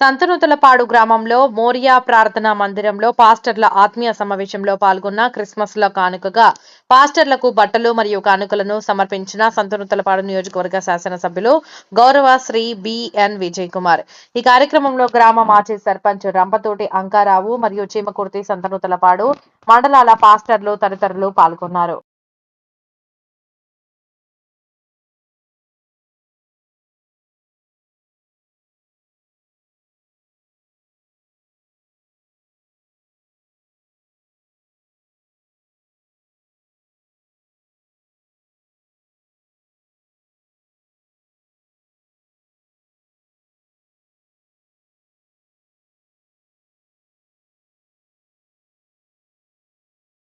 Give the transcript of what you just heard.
సంతనూతలపాడు గ్రామంలో మోరియా ప్రార్థనా మందిరంలో పాస్టర్ల ఆత్మీయ సమావేశంలో పాల్గొన్న క్రిస్మస్ ల కానుకగా పాస్టర్లకు బట్టలు మరియు కానుకలను సమర్పించిన సంతనూతలపాడు నియోజకవర్గ శాసనసభ్యులు గౌరవ శ్రీ బిఎన్ విజయ్ కుమార్ ఈ కార్యక్రమంలో గ్రామ మాజీ సర్పంచ్ రంపతోటి అంకారావు మరియు చీమకుర్తి సంతనూతలపాడు మండలాల పాస్టర్లు తదితరులు పాల్గొన్నారు.